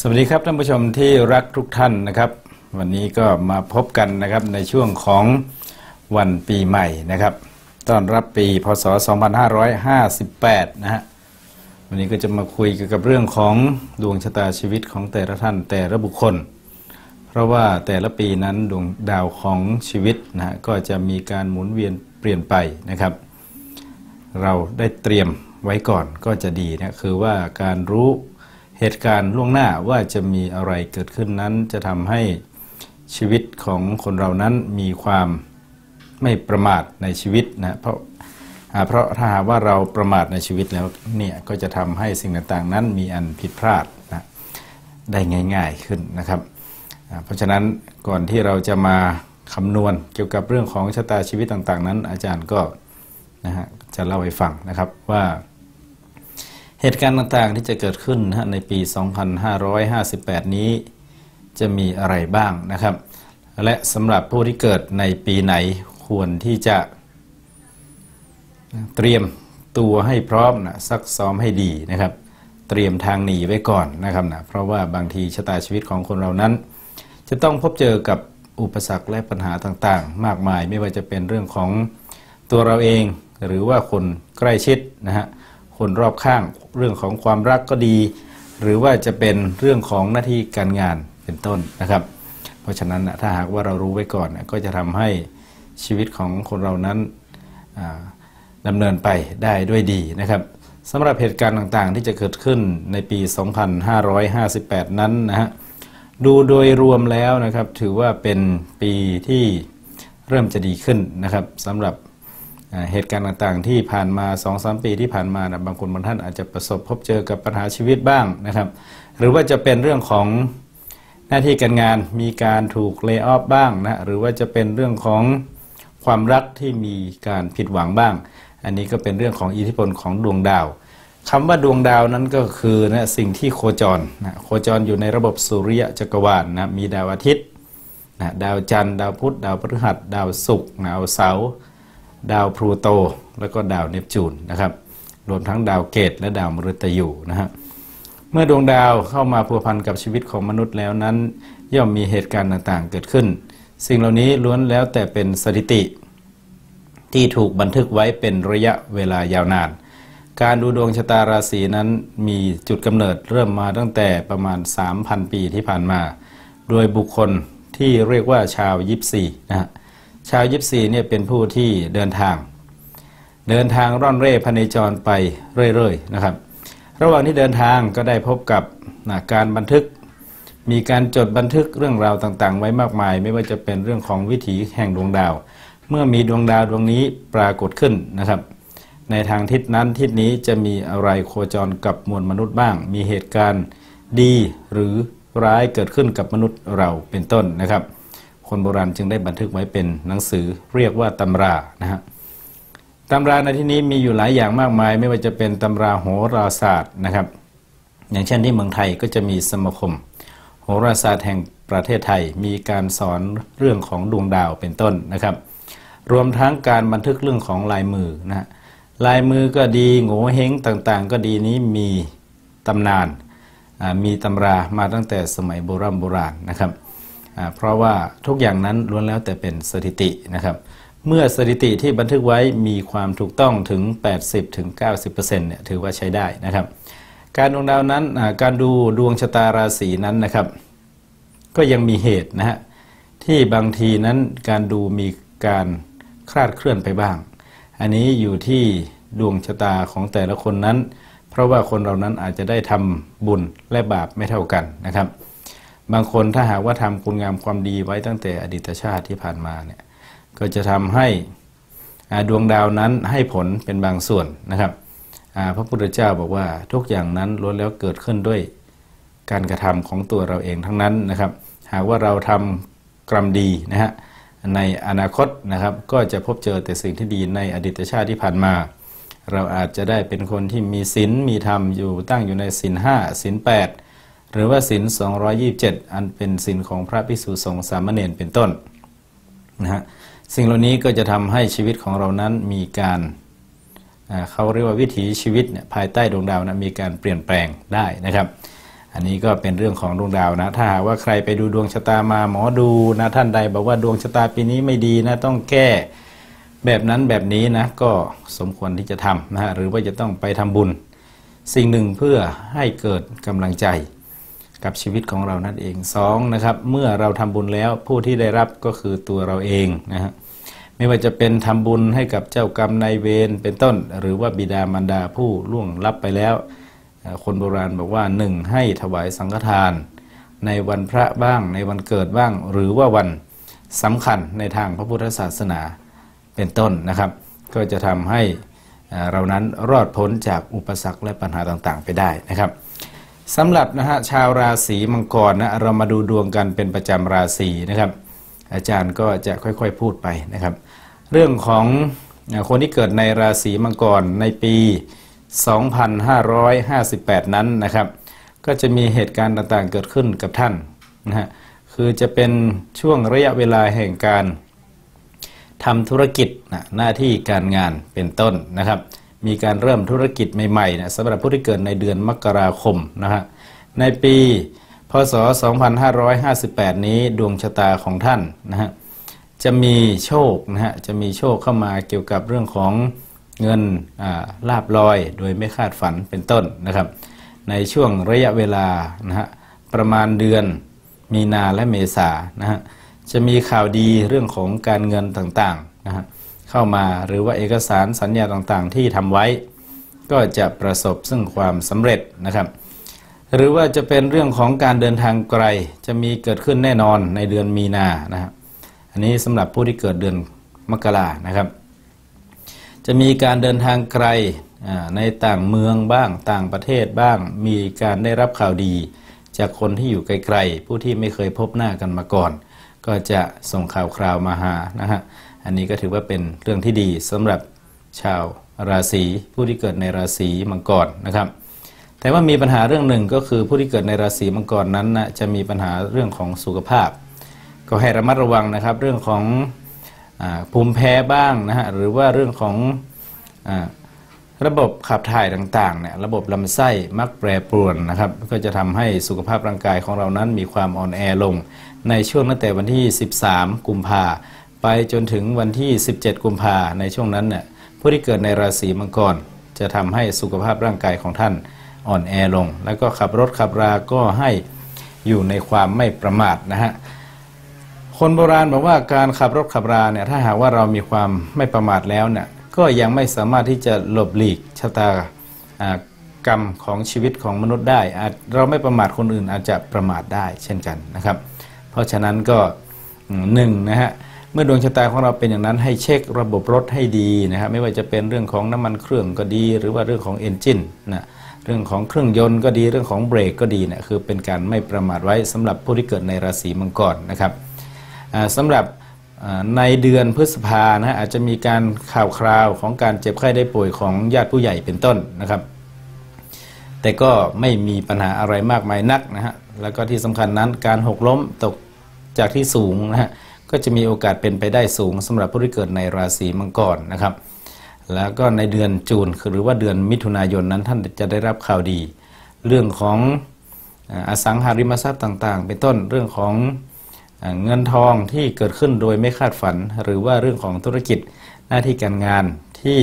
สวัสดีครับท่านผู้ชมที่รักทุกท่านนะครับ วันนี้ก็มาพบกันนะครับในช่วงของวันปีใหม่นะครับต้อนรับปีพศ 2558 นะฮะวันนี้ก็จะมาคุยเกี่ยวกับเรื่องของดวงชะตาชีวิตของแต่ละท่านแต่ละบุคคล เพราะว่าแต่ละปีนั้นดวงดาวของชีวิตนะฮะก็จะมีการหมุนเวียนเปลี่ยนไปนะครับ เราได้เตรียมไว้ก่อนก็จะดีนะคือว่าการรู้ เหตุการณ์ล่วงหน้าว่าจะมีอะไรเกิดขึ้นนั้น จะทำให้ชีวิตของคนเรานั้นมีความไม่ประมาทในชีวิตนะเพราะเพราะถ้าหากว่าเราประมาทในชีวิตแล้วเนี่ยก็จะทำให้สิ่งต่างๆ นั้นมีอันผิดพลาดนะได้ง่ายๆขึ้นนะครับ เพราะฉะนั้นก่อนที่เราจะมาคำนวณเกี่ยวกับเรื่องของชะตาชีวิตต่างๆ นั้น อาจารย์ก็นะฮะจะเล่าให้ฟังนะครับว่า เหตุการณ์ต่างๆที่จะเกิดขึ้นนะในปี 2558 นี้จะมีอะไรบ้างนะครับ และสำหรับผู้ที่เกิดในปีไหนควรที่จะเตรียมตัวให้พร้อมนะซักซ้อมให้ดีนะครับ เตรียมทางหนีไว้ก่อนนะครับนะเพราะว่าบางทีชะตาชีวิตของคนเรานั้น จะต้องพบเจอกับอุปสรรคและปัญหาต่างๆ มากมายไม่ว่าจะเป็นเรื่องของตัวเราเองหรือว่าคนใกล้ชิดนะฮะ คนรอบข้าง เรื่องของความรักก็ดี หรือว่าจะเป็นเรื่องของหน้าที่การงานเป็นต้นนะครับ เพราะฉะนั้นนะถ้าหากว่าเรารู้ไว้ก่อนก็จะทำให้ชีวิตของคนเรานั้นอ่าดำเนินไปได้ด้วยดีนะครับสำหรับเหตุการณ์ต่างๆ ที่จะเกิดขึ้นในปี 2558 นั้นนะฮะดูโดยรวมแล้วนะครับถือว่าเป็นปีที่เริ่มจะดีขึ้นนะครับสำหรับ เหตุการณ์ต่างๆ ที่ผ่านมา2อสปีที่ผ่านมานะบางคนบางท่านอาจจะประสบพบเจอกับปัญหาชีวิตบ้างนะครับ หรือว่าจะเป็นเรื่องของหน้าที่การงานมีการถูกเลิกออฟบ้างนะหรือว่าจะเป็นเรื่องของความรักที่มีการผิดหวังบ้าง อันนี้ก็เป็นเรื่องของอิทธิพลของดวงดาวคำว่าดวงดาวนั้นก็คือนะสิ่งที่โคจรนะโคจรอยู่ในระบบสุริยะจักรวาลนะมีดาวอาทิตย์นะดาวจันทร์ดาวพุธดาวพฤหัส ดาวศุกร์ดาวเสาร์ ดาวพลูโต แล้วก็ดาวเนปจูนนะครับ รวมทั้งดาวเกตและดาวมฤตยูนะฮะเมื่อดวงดาวเข้ามาพัวพันกับชีวิตของมนุษย์แล้วนั้น ย่อมมีเหตุการณ์ต่างๆ เกิดขึ้น สิ่งเหล่านี้ล้วนแล้วแต่เป็นสถิติ ที่ถูกบันทึกไว้เป็นระยะเวลายาวนาน การดูดวงชะตาราศีนั้นมีจุดกำเนิดเริ่มมาตั้งแต่ประมาณ 3,000 ปีที่ผ่านมา โดยบุคคลที่เรียกว่าชาวยิปซีนะฮะ ชาวยิปซีเนี่ยเป็นผู้ที่เดินทาง เดินทางร่อนเร่พเนจรไปเรื่อยๆนะครับ ระหว่างที่เดินทางก็ได้พบกับนะการบันทึก มีการจดบันทึกเรื่องราวต่างๆ ไว้มากมาย ไม่ว่าจะเป็นเรื่องของวิถีแห่งดวงดาว เมื่อมีดวงดาวดวงนี้ปรากฏขึ้นนะครับในทางทิศนั้นทิศนี้จะมีอะไรโคจรกับมวลมนุษย์บ้าง มีเหตุการณ์ดีหรือร้ายเกิดขึ้นกับมนุษย์เราเป็นต้นนะครับ คนโบราณจึงได้บันทึกไว้เป็นหนังสือเรียกว่าตำรานะฮะตำราในที่นี้มีอยู่หลายอย่างมากมาย ไม่ว่าจะเป็นตำราโหราศาสตร์นะครับ อย่างเช่นที่เมืองไทยก็จะมีสมาคม โหราศาสตร์แห่งประเทศไทยมีการสอนเรื่องของดวงดาวเป็นต้นนะครับ รวมทั้งการบันทึกเรื่องของลายมือนะลายมือก็ดีโง่เฮงต่างๆ ก็ดีนี้มีตำนานมีตำรามาตั้งแต่สมัยโบราณโบราณนะครับ เพราะว่าทุกอย่างนั้นล้วนแล้วแต่เป็นสถิตินะครับ เมื่อสถิติที่บันทึกไว้มีความถูกต้องถึง 80-90%ถึง90%เนี่ยถือว่าใช้ได้นะครับ การดวงดาวนั้นการดูดวงชะตาราศีนั้นนะครับ ก็ยังมีเหตุนะฮะที่บางทีนั้นการดูมีการคลาดเคลื่อนไปบ้าง อันนี้อยู่ที่ดวงชะตาของแต่ละคนนั้น เพราะว่าคนเรานั้นอาจจะได้ทำบุญและบาปไม่เท่ากันนะครับ บางคนถ้าหากว่าทำคุณงามความดีไว้ตั้งแต่อดีตชาติที่ผ่านมาเนี่ยก็จะทำให้ดวงดาวนั้นให้ผลเป็นบางส่วนนะครับพระพุทธเจ้าบอกว่าทุกอย่างนั้นล้วนแล้วเกิดขึ้นด้วยการกระทำของตัวเราเองทั้งนั้นนะครับ หากว่าเราทำกรรมดีนะฮะในอนาคตนะครับ ก็จะพบเจอแต่สิ่งที่ดีในอดีตชาติที่ผ่านมา เราอาจจะได้เป็นคนที่มีศีลมีธรรมอยู่ตั้งอยู่ในศีลห้าศีลแปด หรือว่าศีล227 อันเป็นศีลของพระภิกษุสงฆ์สามเณรเป็นต้นนะฮะสิ่งเหล่านี้ก็จะทำให้ชีวิตของเรานั้นมีการเขาเรียกว่าวิถีชีวิตเนี่ยภายใต้ดวงดาวนะมีการเปลี่ยนแปลงได้นะครับ อันนี้ก็เป็นเรื่องของดวงดาวนะถ้าหากว่าใครไปดูดวงชะตามาหมอดูนะท่านใดบอกว่าดวงชะตาปีนี้ไม่ดีนะต้องแก้แบบนั้นแบบนี้นะก็สมควรที่จะทำนะฮะหรือว่าจะต้องไปทำบุญ สิ่งหนึ่งเพื่อให้เกิดกำลังใจ กับชีวิตของเรานั่นเองสองนะครับเมื่อเราทำบุญแล้วผู้ที่ได้รับก็คือตัวเราเองนะฮะไม่ว่าจะเป็นทำบุญให้กับเจ้ากรรมนายเวรเป็นต้น หรือว่าบิดามารดาผู้ล่วงลับไปแล้ว คนโบราณบอกว่าหนึ่งให้ถวายสังฆทาน ในวันพระบ้างในวันเกิดบ้าง หรือว่าวันสำคัญในทางพระพุทธศาสนาเป็นต้นนะครับ ก็จะทำให้เรานั้นรอดพ้นจากอุปสรรคและปัญหาต่างๆ ไปได้นะครับ สำหรับนะฮะชาวราศีมังกรนะเรามาดูดวงกันเป็นประจำราศีนะครับ อาจารย์ก็จะค่อยๆพูดไปนะครับ เรื่องของคนที่เกิดในราศีมังกรในปี 2558 นั้นนะครับ ก็จะมีเหตุการณ์ต่างๆเกิดขึ้นกับท่านนะฮะคือจะเป็นช่วงระยะเวลาแห่งการทำธุรกิจนะหน้าที่การงานเป็นต้นนะครับ มีการเริ่มธุรกิจใหม่ๆนะสำหรับผู้ที่เกิดในเดือนมกราคมนะฮะในปีพศ 2558 นี้ดวงชะตาของท่านนะฮะจะมีโชคนะฮะจะมีโชคเข้ามาเกี่ยวกับเรื่องของเงินลาบลอยโดยไม่คาดฝันเป็นต้นนะครับ ในช่วงระยะเวลานะฮะประมาณเดือนมีนาและเมษานะฮะจะมีข่าวดีเรื่องของการเงินต่างๆนะฮะ เข้ามาหรือว่าเอกสารสัญญาต่างๆ ที่ทำไว้ ก็จะประสบซึ่งความสำเร็จนะครับ หรือว่าจะเป็นเรื่องของการเดินทางไกลจะมีเกิดขึ้นแน่นอนในเดือนมีนานะครับอันนี้สำหรับผู้ที่เกิดเดือนมกรานะครับ จะมีการเดินทางไกลในต่างเมืองบ้างต่างประเทศบ้าง มีการได้รับข่าวดี จากคนที่อยู่ไกลๆผู้ที่ไม่เคยพบหน้ากันมาก่อน ก็จะส่งข่าวคราวมาหานะฮะ อันนี้ก็ถือว่าเป็นเรื่องที่ดีสำหรับชาวราศีผู้ที่เกิดในราศีมังกรนะครับ แต่ว่ามีปัญหาเรื่องหนึ่งก็คือผู้ที่เกิดในราศีมังกรนั้นนะจะมีปัญหาเรื่องของสุขภาพ ก็ให้ระมัดระวังนะครับ เรื่องของอภูมิแพ้บ้างนะฮะหรือว่าเรื่องของอระบบขับถ่ายต่างๆเนี่ยระบบลำไส้มักแปรปรวนนะครับ ก็จะทำให้สุขภาพร่างกายของเรานั้นมีความอ่อนแอลง ในช่วงตั้งแต่วันที่ 13 กุมภา ไปจนถึงวันที่ 17 กุมภาในช่วงนั้นเนี่ยผู้ที่เกิดในราศีมังกร จะทำให้สุขภาพร่างกายของท่านอ่อนแอลง แล้วก็ขับรถขับราก็ให้อยู่ในความไม่ประมาทนะฮะคนโบราณบอกว่าการขับรถขับราเนี่ยถ้าหากว่าเรามีความไม่ประมาทแล้วเนี่ยก็ยังไม่สามารถที่จะหลบหลีกชะตากรรมของชีวิตของมนุษย์ได้เราไม่ประมาทคนอื่นอาจจะประมาทได้เช่นกันนะครับ เพราะฉะนั้นก็หนึ่งนะฮะ เมื่อดวงชะตาของเราเป็นอย่างนั้นให้เช็คระบบรถให้ดีนะครับไม่ว่าจะเป็นเรื่องของน้ำมันเครื่องก็ดี หรือว่าเรื่องของเอนจินนะเรื่องของเครื่องยนต์ก็ดีเรื่องของเบรกก็ดีนะคือเป็นการไม่ประมาทไว้สำหรับผู้ที่เกิดในราศีมังกรนะครับสำหรับในเดือนพฤษภานะอาจจะมีการข่าวคราวของการเจ็บไข้ได้ป่วยของญาติผู้ใหญ่เป็นต้นนะครับ แต่ก็ไม่มีปัญหาอะไรมากมายนักนะฮะแล้วก็ที่สำคัญนั้นการหกล้มตกจากที่สูงนะฮะ ก็จะมีโอกาสเป็นไปได้สูงสำหรับผู้ที่เกิดในราศีมังกรนะครับ แล้วก็ในเดือนจูนหรือว่าเดือนมิถุนายนนั้นท่านจะได้รับข่าวดี เรื่องของอสังหาริมทรัพย์ต่างๆ เป็นต้นเรื่องของเงินทองที่เกิดขึ้นโดยไม่คาดฝัน หรือว่าเรื่องของธุรกิจหน้าที่การงานที่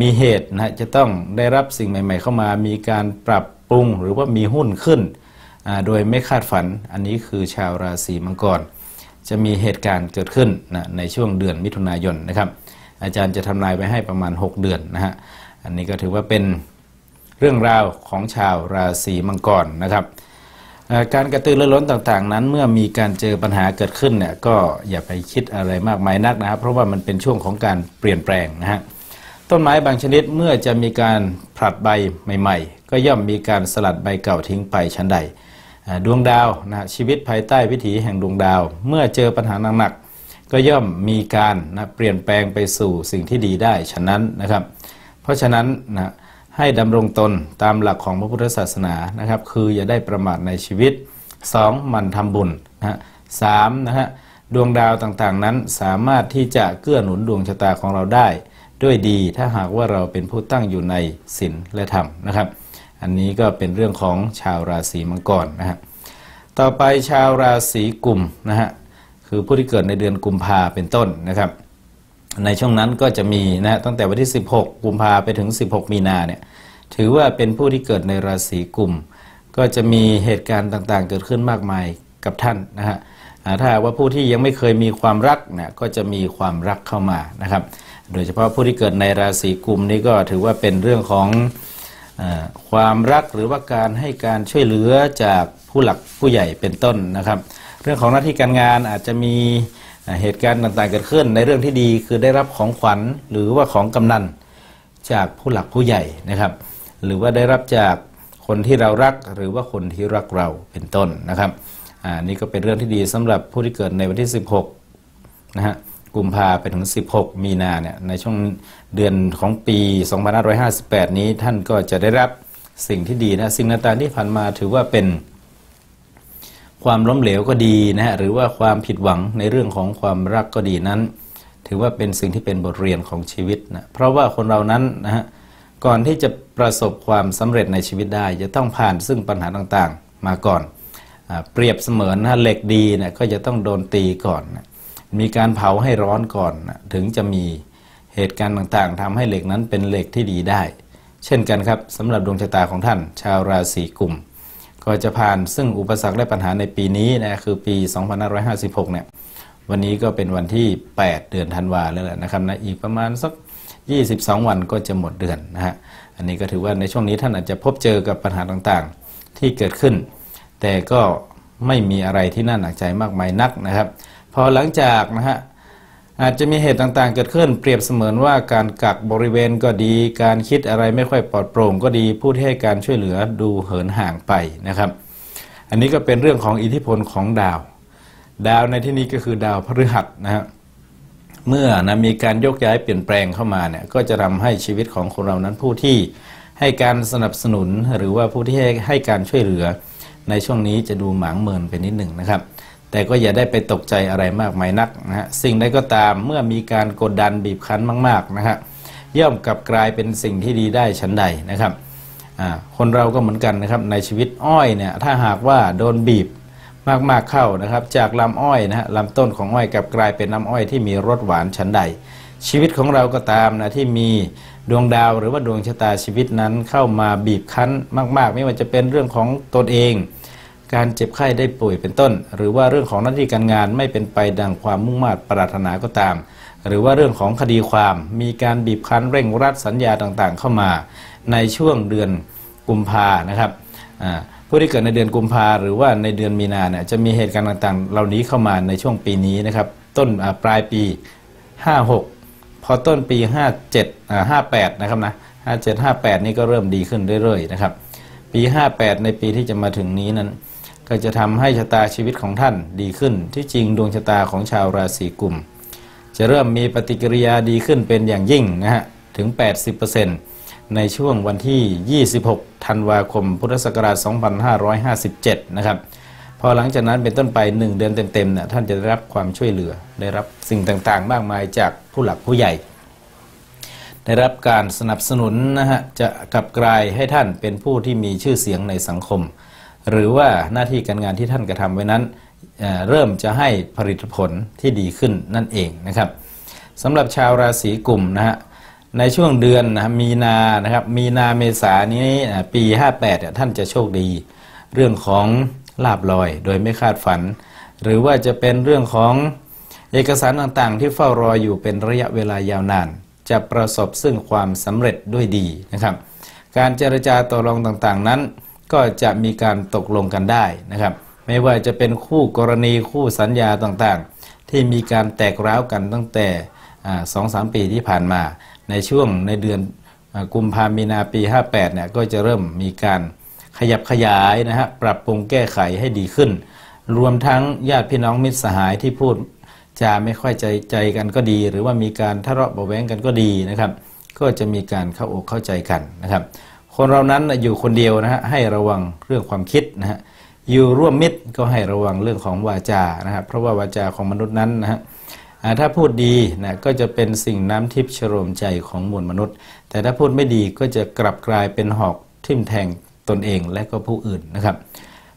มีเหตุนะจะต้องได้รับสิ่งใหม่ ๆ เข้ามา มีการปรับปรุงหรือว่ามีหุ้นขึ้นโดยไม่คาดฝัน อันนี้คือชาวราศีมังกร จะมีเหตุการณ์เกิดขึ้นนะในช่วงเดือนมิถุนายนนะครับ อาจารย์จะทำนายไว้ให้ประมาณ 6 เดือนนะฮะอันนี้ก็ถือว่าเป็นเรื่องราวของชาวราศีมังกรนะครับการกระตือรือร้นต่างๆ นั้นเมื่อมีการเจอปัญหาเกิดขึ้นเนี่ยก็อย่าไปคิดอะไรมากมายนักนะครับ เพราะว่ามันเป็นช่วงของการเปลี่ยนแปลงนะฮะต้นไม้บางชนิดเมื่อจะมีการผลัดใบใหม่ ๆ ก็ย่อมมีการสลัดใบเก่าทิ้งไปชั้นใด ดวงดาวนะชีวิตภายใต้วิถีแห่งดวงดาว เมื่อเจอปัญหาหนักๆก็ย่อมมีการนะเปลี่ยนแปลงไปสู่สิ่งที่ดีได้ฉะนั้นนะครับ เพราะฉะนั้นนะให้ดำรงตนตามหลักของพระพุทธศาสนานะครับ คืออย่าได้ประมาทในชีวิต 2. มันทำบุญนะสามนะฮะดวงดาวต่างๆนั้นสามารถที่จะเกื้อหนุนดวงชะตาของเราได้ ด้วยดีถ้าหากว่าเราเป็นผู้ตั้งอยู่ในศีลและธรรมนะครับ อันนี้ก็เป็นเรื่องของชาวราศีมังกรนะฮะต่อไปชาวราศีกุมนะฮะคือผู้ที่เกิดในเดือนกุมภาเป็นต้นนะครับ ในช่วงนั้นก็จะมีนะตั้งแต่วันที่ 16 กุมภาไปถึง 16 มีนาเนี่ยถือว่าเป็นผู้ที่เกิดในราศีกุม ก็จะมีเหตุการณ์ต่างๆ เกิดขึ้นมากมายกับท่านนะฮะถ้าว่าผู้ที่ยังไม่เคยมีความรักเนี่ยก็จะมีความรักเข้ามานะครับ โดยเฉพาะผู้ที่เกิดในราศีกุมนี่ก็ถือว่าเป็นเรื่องของ ความรักหรือว่าการให้การช่วยเหลือจากผู้หลักผู้ใหญ่เป็นต้นนะครับ เรื่องของหน้าที่การงานอาจจะมีเหตุการณ์ต่างๆเกิดขึ้น ในเรื่องที่ดีคือได้รับของขวัญหรือว่าของกำนันจากผู้หลักผู้ใหญ่นะครับ หรือว่าได้รับจากคนที่เรารักหรือว่าคนที่รักเราเป็นต้นนะครับอ่านี่ก็เป็นเรื่องที่ดีสำหรับผู้ที่เกิดในวันที่ 16นะฮะ กุมภาไปถึง 16 มีนาเนี่ยในช่วงเดือนของปี 2558 นี้ท่านก็จะได้รับสิ่งที่ดีนะสิ่งต่างๆที่ผ่านมาถือว่าเป็นความล้มเหลวก็ดีนะฮะหรือว่าความผิดหวังในเรื่องของความรักก็ดีนั้น ถือว่าเป็นสิ่งที่เป็นบทเรียนของชีวิตนะเพราะว่าคนเรานั้นนะฮะก่อนที่จะประสบความสำเร็จในชีวิตได้ จะต้องผ่านซึ่งปัญหาต่างๆมาก่อนอเปรียบเสมือนนะเหล็กดีนะก็จะต้องโดนตีก่อนนะ มีการเผาให้ร้อนก่อนถึงจะมีเหตุการณ์ต่างๆทำให้เหล็กนั้นเป็นเหล็กที่ดีได้ เช่นกันครับสำหรับดวงชะตาของท่าน ชาวราศีกุมก็จะผ่านซึ่งอุปสรรคและปัญหาในปีนี้นะคือปี 2556 เนี่ยวันนี้ก็เป็นวันที่ 8 เดือนธันวาแล้วแหละนะครับนะอีกประมาณสัก 22 วันก็จะหมดเดือนนะฮะอันนี้ก็ถือว่าในช่วงนี้ท่านอาจจะพบเจอกับปัญหาต่างๆที่เกิดขึ้น แต่ก็ไม่มีอะไรที่น่าหนักใจมากมายนักนะครับ พอหลังจากนะฮะอาจจะมีเหตุต่างๆ เกิดขึ้นเปรียบเสมือนว่าการกักบริเวณก็ดี การคิดอะไรไม่ค่อยปลอดโปร่งก็ดีผู้ที่ให้การช่วยเหลือดูเหินห่างไปนะครับ อันนี้ก็เป็นเรื่องของอิทธิพลของดาว ดาวในที่นี้ก็คือดาวพฤหัสนะฮะเมื่อนะมีการยกย้ายเปลี่ยนแปลงเข้ามาเนี่ยก็จะทำให้ชีวิตของคนเรานั้นผู้ที่ให้การสนับสนุนหรือว่าผู้ที่ให้ให้การช่วยเหลือ ในช่วงนี้จะดูหมางเมินไปนิดหนึ่งนะครับ แต่ก็อย่าได้ไปตกใจอะไรมากมายนักนะฮะสิ่งใดก็ตามเมื่อมีการกดดันบีบคั้นมากๆนะฮะย่อมกลับกลายเป็นสิ่งที่ดีได้ชั้นใดนะครับคนเราก็เหมือนกันนะครับในชีวิตอ้อยเนี่ยถ้าหากว่าโดนบีบมากๆเข้านะครับ จากลำอ้อยนะฮะลำต้นของอ้อยกลับกลายเป็นน้ำอ้อยที่มีรสหวานชั้นใด ชีวิตของเราก็ตามนะที่มีดวงดาวหรือว่าดวงชะตาชีวิตนั้นเข้ามาบีบคั้นมาก ๆ ไม่ว่าจะเป็นเรื่องของตนเอง การเจ็บไข้ได้ป่วยเป็นต้น หรือว่าเรื่องของหน้าที่การงานไม่เป็นไปดังความมุ่งมา่ปรารถนาก็ตาม หรือว่าเรื่องของคดีความมีการบีบคั้นเร่งรัดสัญญาต่างๆ เข้ามา ในช่วงเดือนกุมภานะครับผู้ที่เกิดในเดือนกุมภาหรือว่าในเดือนมีนาเนี่ยจะมีเหตุการณ์ต่างๆ เหล่านี้เข้ามาในช่วงปีนี้นะครับต้นปลายปี 56 พอต้นปี 57อ่า58 นะครับนะ 57 58 นี่ก็เริ่มดีขึ้นเรื่อยๆนะครับ ปี 58 ในปีที่จะมาถึงนี้นั้น ก็จะทำให้ชะตาชีวิตของท่านดีขึ้น ที่จริงดวงชะตาของชาวราศีกุม จะเริ่มมีปฏิกิริยาดีขึ้นเป็นอย่างยิ่งนะฮะถึง 80%ในช่วงวันที่ 26 ธันวาคม พุทธศักราช 2557 นะครับ พอหลังจากนั้นเป็นต้นไป 1 เดือนเต็มๆเนี่ยท่านจะได้รับความช่วยเหลือ ได้รับสิ่งต่างๆ มากมายจากผู้หลักผู้ใหญ่ ได้รับการสนับสนุนนะฮะ จะกลับกลายให้ท่านเป็นผู้ที่มีชื่อเสียงในสังคม หรือว่าหน้าที่การงานที่ท่านกระทำไว้นั้นเเริ่มจะให้ผลิตผลที่ดีขึ้นนั่นเองนะครับสำหรับชาวราศีกุมนะฮะในช่วงเดือนนะมีนานะครับมีนาเมษานี้ปี 58 ท่านจะโชคดี เรื่องของลาบลอยโดยไม่คาดฝัน หรือว่าจะเป็นเรื่องของเอกสารต่างๆ ที่เฝ้ารออยู่เป็นระยะเวลายาวนาน จะประสบซึ่งความสำเร็จด้วยดีนะครับ การเจรจาต่อรองต่างๆนั้น ก็จะมีการตกลงกันได้นะครับ ไม่ว่าจะเป็นคู่กรณีคู่สัญญาต่างๆ ที่มีการแตกร้าวกันตั้งแต่สองสามปีที่ผ่านมา ในช่วงในเดือนกุมภามีนาปี 58เนี่ยก็จะเริ่มมีการขยับขยายนะฮะปรับปรุงแก้ไขให้ดีขึ้น รวมทั้งญาติพี่น้องมิตรสหายที่พูดจาไม่ค่อยใจใจกันก็ดี หรือว่ามีการทะเลาะเบาะแวงกันก็ดีนะครับ ก็จะมีการเข้าอกเข้าใจกันนะครับ คนเรานั้นอยู่คนเดียวนะฮะให้ระวังเรื่องความคิดนะฮะอยู่ร่วมมิตรก็ให้ระวังเรื่องของวาจานะครับเพราะว่าวาจาของมนุษย์นั้นนะฮะถ้าพูดดีนะก็จะเป็นสิ่งน้ำทิพย์ชโลมใจของมวลมนุษย์ แต่ถ้าพูดไม่ดีก็จะกลับกลายเป็นหอกทิ่มแทงตนเองและก็ผู้อื่นนะครับ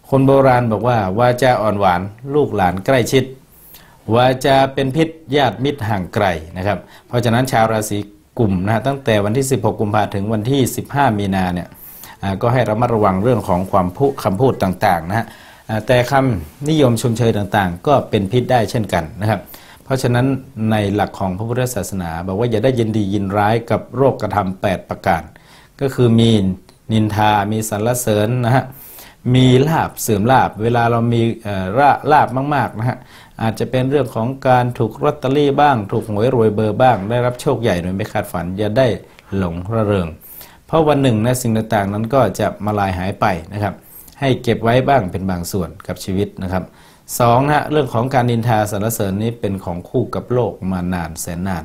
คนโบราณบอกว่าวาจาอ่อนหวาน ลูกหลานใกล้ชิดวาจาเป็นพิษญาติมิตรห่างไกลนะครับ เพราะฉะนั้นชาวราศี กลุ่มนะฮะตั้งแต่วันที่ 16 กุมภาถึงวันที่ 15 มีนาเนี่ยก็ให้ระมัดระวังเรื่องของความพูคำพูดต่างๆนะฮะแต่คำนิยมชมเชยต่างๆ ก็เป็นพิษได้เช่นกันนะครับ เพราะฉะนั้นในหลักของพระพุทธศาสนา บอกว่าอย่าได้ยินดียินร้ายกับโรคกระทำ8ประการ ก็คือมีนินทา มีสรรเสริญนะฮะมีลาบเสื่อมลาบ เวลาเรามีลาลาบมากๆนะฮะ อาจจะเป็นเรื่องของการถูกลอตเตอรี่บ้าง ถูกหวยรวยเบอร์บ้าง ได้รับโชคใหญ่โดยไม่คาดฝันอย่าได้หลงระเริง เพราะวันหนึ่งนะสิ่งต่างๆนั้นก็จะมาลายหายไปนะครับ ให้เก็บไว้บ้างเป็นบางส่วนกับชีวิตนะครับสองนะเรื่องของการนินทาสรรเสริญนี้เป็นของคู่กับโลกมานานแสนนาน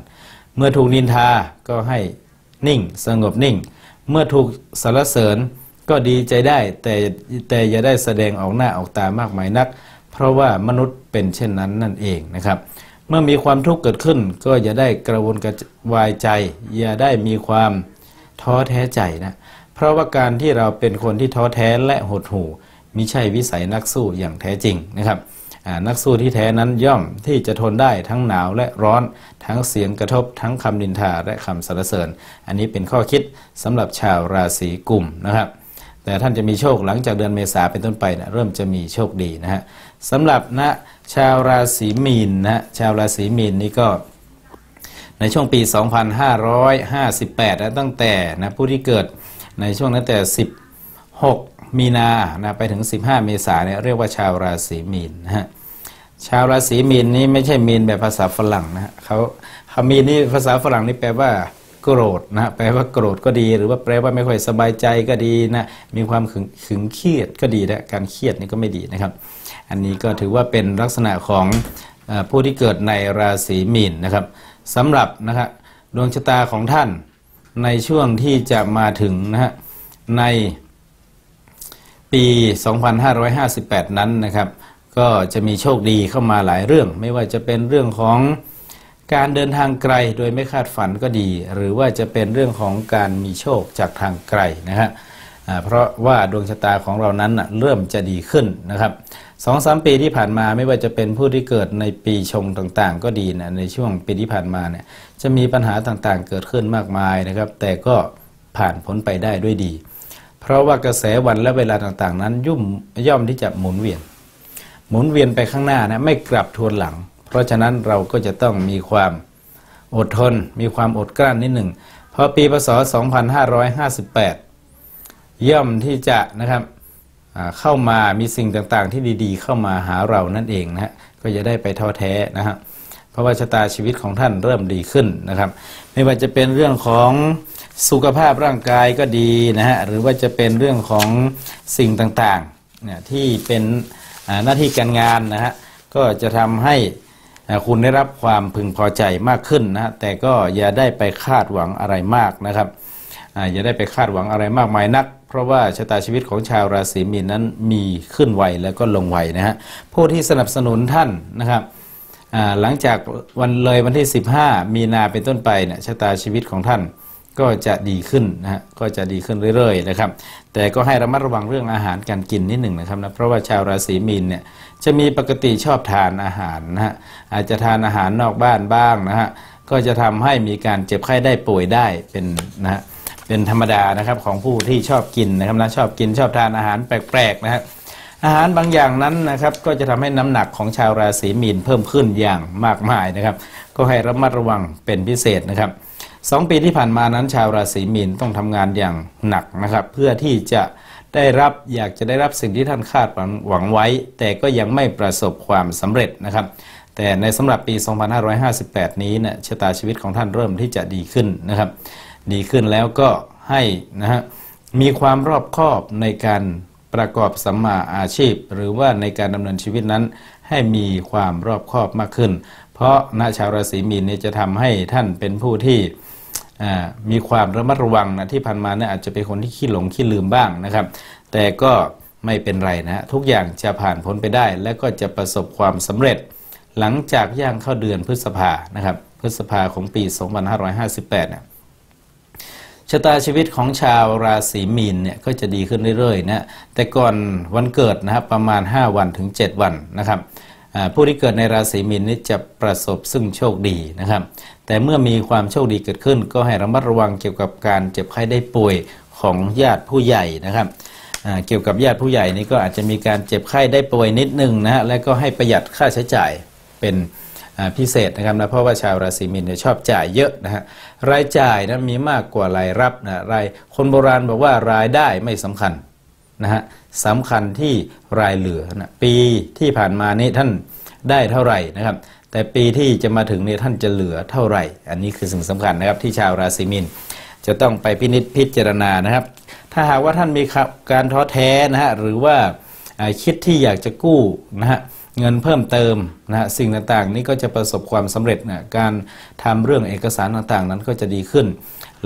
เมื่อถูกนินทาก็ให้นิ่ง สงบนิ่ง เมื่อถูกสรรเสริญก็ดีใจได้แต่แต่อย่าได้แสดงออกหน้าออกตามากมายนัก ราะว่ามนุษย์เป็นเช่นนั้นนั่นเองนะครับ เมื่อมีความทุกข์เกิดขึ้น ก็อย่าได้กระวนกระวายใจ อย่าได้มีความท้อแท้ใจนะเพราะว่าการที่เราเป็นคนที่ท้อแท้และหดหู่มิใช่วิสัยนักสู้อย่างแท้จริงนะครับนักสู้ที่แท้นั้นย่อมที่จะทนได้ทั้งหนาวและร้อน ทั้งเสียงกระทบ ทั้งคำนินทาและคำสรรเสริญ อันนี้เป็นข้อคิดสำหรับชาวราศีกุมนะครับ แต่ท่านจะมีโชคหลังจากเดือนเมษาเป็นต้นไปนะเริ่มจะมีโชคดีนะฮะ สำหรับนะชาวราศีมีนนะชาวราศีมีนนี่ก็ในช่วงปี 2558นะตั้งแต่นะผู้ที่เกิดในช่วงนั้นแต่ 16 มีนานะไปถึง 15 เมษายนเนี่ยเรียกว่าชาวราศีมีนนะฮะชาวราศีมีนนี่ไม่ใช่มีนแบบภาษาฝรั่งนะฮะเขาคำมีนนี่ภาษาฝรั่งนี่แปลว่าโกรธนะฮะแปลว่าโกรธก็ดี หรือว่าแปลว่าไม่ค่อยสบายใจก็ดีนะมีความขึงขึงเครียดก็ดีนะการเครียดนี่ก็ไม่ดีนะครับ อันนี้ก็ถือว่าเป็นลักษณะของผู้ที่เกิดในราศีมีนนะครับสำหรับนะครับดวงชะตาของท่านในช่วงที่จะมาถึงนะฮะในปี 2558 นั้นนะครับ ก็จะมีโชคดีเข้ามาหลายเรื่อง ไม่ว่าจะเป็นเรื่องของการเดินทางไกลโดยไม่คาดฝันก็ดี หรือว่าจะเป็นเรื่องของการมีโชคจากทางไกลนะฮะ เพราะว่าดวงชะตาของเรานั้นเริ่มจะดีขึ้นนะครับสองสามปีที่ผ่านมาไม่ว่าจะเป็นผู้ที่เกิดในปีชงต่างๆ ก็ดีนะในช่วงปีที่ผ่านมาเนี่ยจะมีปัญหาต่างๆ เกิดขึ้นมากมายนะครับ แต่ก็ผ่านพ้นไปได้ด้วยดี เพราะว่ากระแสวันและเวลาต่างๆ นั้นยุ่มย่อมที่จะหมุนเวียน หมุนเวียนไปข้างหน้านะไม่กลับทวนหลัง เพราะฉะนั้นเราก็จะต้องมีความอดทน มีความอดกลั้นนิดหนึ่งพอปีพศ 2558 ย่อมที่จะนะครับเข้ามามีสิ่งต่างๆ ที่ดีๆ เข้ามาหาเรานั่นเองนะฮะก็จะได้ไปท้อแท้นะฮะเพราะว่าชะตาชีวิตของท่านเริ่มดีขึ้นนะครับ ไม่ว่าจะเป็นเรื่องของสุขภาพร่างกายก็ดีนะฮะหรือว่าจะเป็นเรื่องของสิ่งต่างๆเนี่ยที่เป็นหน้าที่การงานนะฮะก็จะทำให้คุณได้รับความพึงพอใจมากขึ้นนะฮะแต่ก็อย่าได้ไปคาดหวังอะไรมากนะครับ อ่าอย่าได้ไปคาดหวังอะไรมากมายนัก เพราะว่าชะตาชีวิตของชาวราศีมีนนั้นมีขึ้นไวแล้วก็ลงไวนะฮะผู้ที่สนับสนุนท่านนะครับอ่าหลังจากวันเลยวันที่ 15 มีนาเป็นต้นไปเนี่ยชะตาชีวิตของท่านก็จะดีขึ้นนะฮะก็จะดีขึ้นเรื่อยๆนะครับ แต่ก็ให้ระมัดระวังเรื่องอาหารการกินนิดหนึ่งนะครับนะเพราะว่าชาวราศีมีนเนี่ยจะมีปกติชอบทานอาหารนะฮะอาจจะทานอาหารนอกบ้านบ้างนะฮะก็จะทำให้มีการเจ็บไข้ได้ป่วยได้เป็นนะฮะ เป็นธรรมดานะครับของผู้ที่ชอบกินนะครับนะชอบกินชอบทานอาหารแปลกๆนะฮะอาหารบางอย่างนั้นนะครับก็จะทำให้น้ำหนักของชาวราศีมีนเพิ่มขึ้นอย่างมากมายนะครับ ก็ให้ระมัดระวังเป็นพิเศษนะครับสองปีที่ผ่านมานั้นชาวราศีมีนต้องทำงานอย่างหนักนะครับ เพื่อที่จะได้รับอยากจะได้รับสิ่งที่ท่านคาดหวังไว้ แต่ก็ยังไม่ประสบความสำเร็จนะครับ แต่ในสำหรับปี 2558 นี้เนะชะตาชีวิตของท่านเริ่มที่จะดีขึ้นนะครับ ดีขึ้นแล้วก็ให้นะฮะมีความรอบคอบในการประกอบสัมมาอาชีพ หรือว่าในการดำเนินชีวิตนั้น ให้มีความรอบคอบมากขึ้น เพราะณชาวราศีมีนเนี่ยจะทำให้ท่านเป็นผู้ที่มีความระมัดระวังนะที่ผ่านมาเนี่ยอาจจะเป็นคนที่ขี้หลงขี้ลืมบ้างนะครับ แต่ก็ไม่เป็นไรนะฮะทุกอย่างจะผ่านพ้นไปได้ และก็จะประสบความสำเร็จ หลังจากย่างเข้าเดือนพฤษภานะครับพฤษภาของปี 2558เนี่ย ชะตาชีวิตของชาวราศีมีนเนี่ยก็จะดีขึ้นเรื่อยๆนะแต่ก่อนวันเกิดนะครับประมาณ 5 วันถึง 7 วันนะครับผู้ที่เกิดในราศีมีนนี้จะประสบซึ่งโชคดีนะครับ แต่เมื่อมีความโชคดีเกิดขึ้น ก็ให้ระมัดระวังเกี่ยวกับการเจ็บไข้ได้ป่วยของญาติผู้ใหญ่นะครับเกี่ยวกับญาติผู้ใหญ่นี่ก็อาจจะมีการเจ็บไข้ได้ป่วยนิดนึงนะฮะและก็ให้ประหยัดค่าใช้จ่ายเป็น พิเศษนะครับนะเพราะว่าชาวราศีมีนเนี่ยชอบจ่ายเยอะนะฮะรายจ่ายนะมีมากกว่ารายรับนะรายคนโบราณบอกว่ารายได้ไม่สำคัญนะฮะสำคัญที่รายเหลือนะปีที่ผ่านมานี้ท่านได้เท่าไหร่นะครับ แต่ปีที่จะมาถึงเนี่ยท่านจะเหลือเท่าไหร่ อันนี้คือสิ่งสำคัญนะครับที่ชาวราศีมีนจะต้องไปพินิจพิจารณานะครับ ถ้าหากว่าท่านมีการท้อแท้นะฮะหรือว่าคิดที่อยากจะกู้นะฮะ เงินเพิ่มเติมนะฮะสิ่งต่างๆ นี้ก็จะประสบความสำเร็จนะการทำเรื่องเอกสารต่างๆ นั้นก็จะดีขึ้น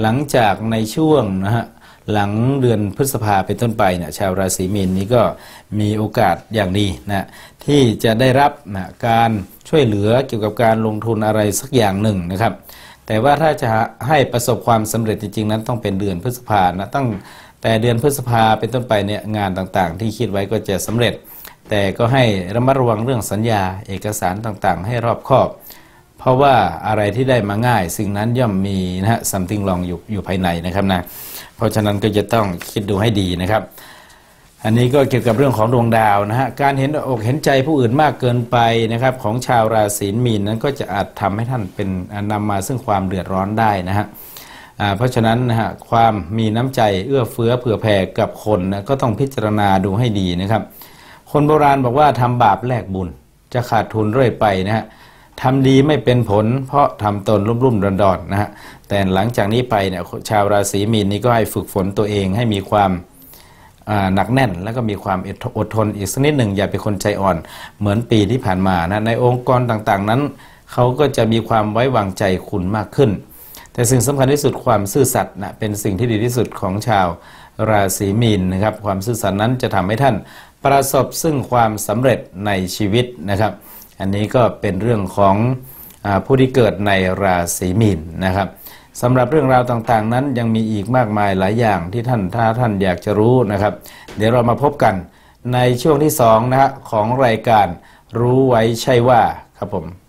หลังจากในช่วงนะฮะหลังเดือนพฤษภาเป็นต้นไปเนี่ยชาวราศีมีนนี้ก็มีโอกาสอย่างดีนะที่จะได้รับนะการช่วยเหลือเกี่ยวกับการลงทุนอะไรสักอย่างหนึ่งนะครับ แต่ว่าถ้าจะให้ประสบความสำเร็จจริงๆนั้นต้องเป็นเดือนพฤษภานะตั้งแต่เดือนพฤษภาเป็นต้นไปเนี่ยงานต่างๆ ที่คิดไว้ก็จะสำเร็จ แต่ก็ให้ระมัดระวังเรื่องสัญญาเอกสารต่างๆ ให้รอบคอบ เพราะว่าอะไรที่ได้มาง่าย สิ่งนั้นย่อมมีนะฮะ something wrong อยู่อยู่ภายในนะครับนะ เพราะฉะนั้นก็จะต้องคิดดูให้ดีนะครับ อันนี้ก็เกี่ยวกับเรื่องของดวงดาวนะฮะ การเห็นอกเห็นใจผู้อื่นมากเกินไปนะครับของชาวราศีมีนนั้นก็จะอาจทำให้ท่านเป็นนำมาซึ่งความเดือดร้อนได้นะฮะเพราะฉะนั้นนะฮะความมีน้ำใจเอื้อเฟื้อเผื่อแผ่กับคนนะก็ต้องพิจารณาดูให้ดีนะครับ คนโบราณบอกว่าทำบาปแลกบุญ จะขาดทุนเรื่อยไปนะฮะทำดีไม่เป็นผล เพราะทำตนรุ่มรุ่มดอนดอนนะฮะแต่หลังจากนี้ไปเนี่ยชาวราศีมีนนี้ก็ให้ฝึกฝนตัวเองให้มีความหนักแน่นแล้วก็มีความอดทนอีกสักนิดหนึ่งอย่าเป็นคนใจอ่อนเหมือนปีที่ผ่านมานะในองค์กรต่างๆนั้น เขาก็จะมีความไว้วางใจคุณมากขึ้น แต่สิ่งสำคัญที่สุดความซื่อสัตย์นะเป็นสิ่งที่ดีที่สุดของชาวราศีมีนนะครับความซื่อสัตย์นั้นจะทำให้ท่าน ประสบซึ่งความสำเร็จในชีวิตนะครับ อันนี้ก็เป็นเรื่องของอผู้ที่เกิดในราศีมีนนะครับสำหรับเรื่องราวต่างๆ นั้นยังมีอีกมากมายหลายอย่างที่ท่านถ้าท่านอยากจะรู้นะครับ เดี๋ยวเรามาพบกันในช่วงที่สองนะฮะของรายการรู้ไว้ใช่ว่าครับผม